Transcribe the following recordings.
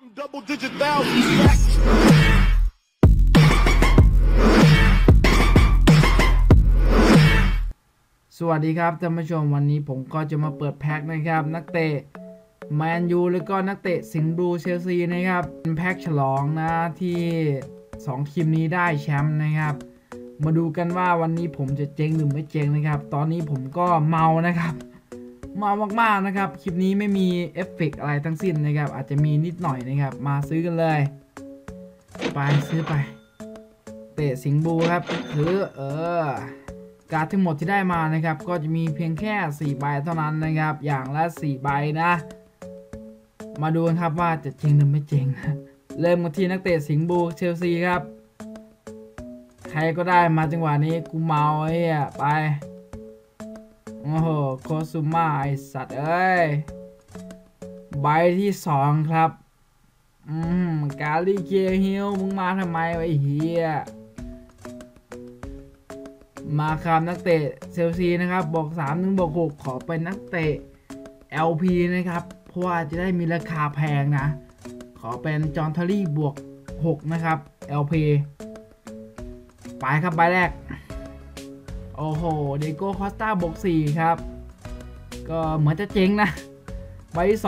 Double digit thousands สวัสดีครับท่านผู้ชมวันนี้ผมก็จะมาเปิดแพ็คนะครับ นักเตะแมนยูแล้วก็นักเตะสิงห์บลูเชลซีนะครับเป็นแพ็คฉลองนะที่ 2 ทีมนี้ได้แชมป์นะครับ มาดูกันว่าวันนี้ผมจะเจ๊งหรือไม่เจ๊งนะครับ ตอนนี้ผมก็เมานะครับ มามากๆนะครับ คลิปนี้ไม่มีเอฟเฟกต์อะไรทั้งสิ้นนะครับ อาจจะมีนิดหน่อยนะครับ มาซื้อกันเลย ไปซื้อไป เตะสิงบูครับซื้อเออ การ์ดทั้งหมดที่ได้มานะครับ ก็จะมีเพียงแค่ 4 ใบเท่านั้นนะครับ อย่างละ 4 ใบนะ มาดูกันครับว่าจะจริงหรือไม่จริงเริ่มกันที่นักเตะสิงบูเชลซีครับ ใครก็ได้มาจังหวะนี้กูเมาไอ้ไป โอ้โหโคซูมาไอสัตว์เอ้ย ใบที่2ครับ อืม กาลิเกียฮิลมึงมาทำไมไอ้เฮียมาครับนักเตะเชลซีนะครับ บอก3ถึงบอก6ขอเป็นนักเตะ LP นะครับ เพราะว่าจะได้มีราคาแพงนะ ขอเป็นจอห์นทารี่บวก 6 นะครับ LP ไปครับใบแรก โอ้โห เดโก้คอสตาบวก4ครับ ก็เหมือนจะเจ๊งนะ ใบที่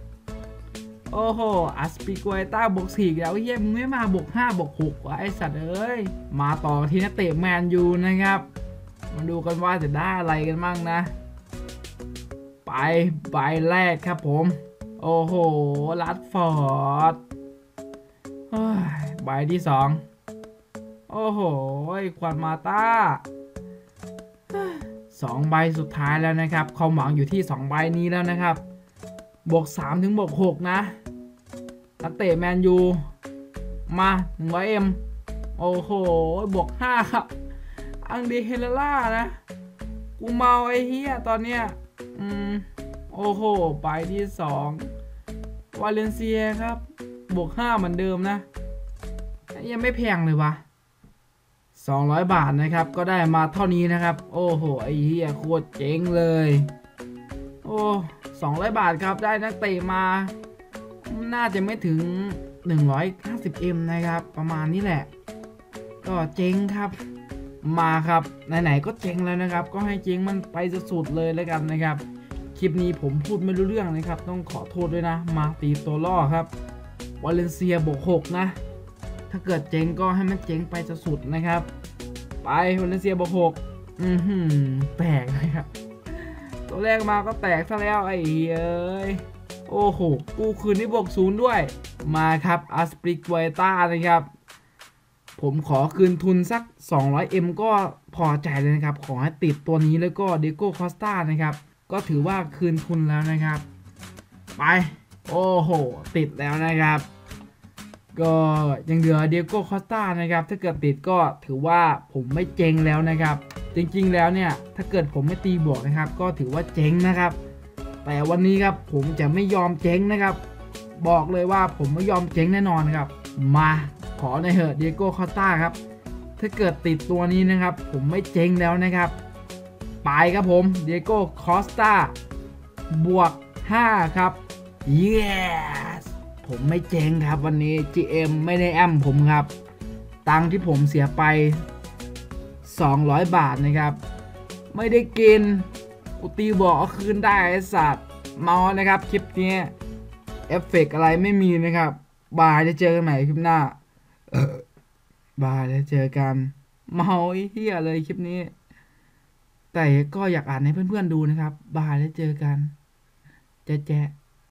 2โอ้โห อัสปิโกเอต้าบวกสี่แล้วเฮียมึงไม่มาบวกห้าบวกหกวะไอสัตว์เอ้ย มาต่อที่นักเตะแมนยูนะครับ มาดูกันว่าจะได้อะไรกันบ้างนะ ไปใบแรกครับผม โอ้โห ลัดฟอร์ดใบที่สอง โอ้โห ควันมาต้า สองใบสุดท้ายแล้วนะครับ ความหวังอยู่ที่สองใบนี้แล้วนะครับ บวก 3 ถึงบวก 6 นะนักเตะแมนยู มา100 m โอ้โห บวก 5 ครับ อังดีเฮเลล่านะ กูเมาไอ้เฮียตอนเนี้ย อืม โอ้โห ไปที่ 2 วาเลนเซียครับ บวก 5 เหมือนเดิมนะ ยังไม่แพงเลยวะ 200 บาทนะครับ ก็ได้มาเท่านี้นะครับ โอ้โห ไอ้เฮียโคตรเจ๋งเลย โอ้200 บาทครับ ได้นักเตะมา น่าจะไม่ถึง 150m นะครับ ประมาณนี้แหละ ก็เจ๊งครับ มาครับ ไหนๆ ก็เจ๊งแล้วนะครับ ก็ให้เจ๊งมันไปสุดๆเลยแล้วกันนะครับ คลิปนี้ผมพูดไม่รู้เรื่องนะครับ ต้องขอโทษด้วยนะ มาตีตัวล่อครับ วาเลนเซียบวก6นะ ถ้าเกิดเจ๊งก็ให้มันเจ๊งไปสุดๆนะครับ ไปวาเลนเซียบวก6อือหือแปลกนะครับ ตัวแรกมาก็แตกซะแล้วไอ้เอ้ยโอ้โห กูคืนนี้บวกศูนย์ด้วย มาครับอัสปริกไวต้านะครับ ผมขอคืนทุนสัก 200M ก็พอใจเลยนะครับ ขอให้ติดตัวนี้แล้วก็เดโก้คอสตานะครับ ก็ถือว่าคืนทุนแล้วนะครับ ไป โอ้โห ติดแล้วนะครับ ก็ยังเหลือเดียโก้คอสตานะครับ ถ้าเกิดติดก็ถือว่าผมไม่เจ๊งแล้วนะครับ จริงๆแล้วเนี่ยถ้าเกิดผมไม่ตีบวกนะครับ ก็ถือว่าเจ๊งนะครับ แต่วันนี้ครับผมจะไม่ยอมเจ๊งนะครับ บอกเลยว่าผมไม่ยอมเจ๊งแน่นอนครับ มาขอในเหอะเดียโก้คอสตาครับถ้าเกิดติดตัวนี้นะครับ ผมไม่เจ๊งแล้วนะครับไปครับผมเดียโก้คอสตาบวก 5 ครับ yes ผมไม่เจ๊งครับวันนี้ GM ไม่ได้แอมผมครับ ตังที่ผมเสียไป 200 บาทนะครับ ไม่ได้กินกูตีบอกเอาคืนได้ไอสัตว์เมานะครับคลิปนี้เอฟเฟกต์อะไรไม่มีนะครับ บายจะเจอกันใหม่คลิปหน้าบายแล้วเจอกัน เมาไอ้เหี้ยเลยคลิปนี้ แต่ก็อยากอ่านให้เพื่อนๆดูนะครับ บายแล้วเจอกัน แจ๊ะแจ๊ะ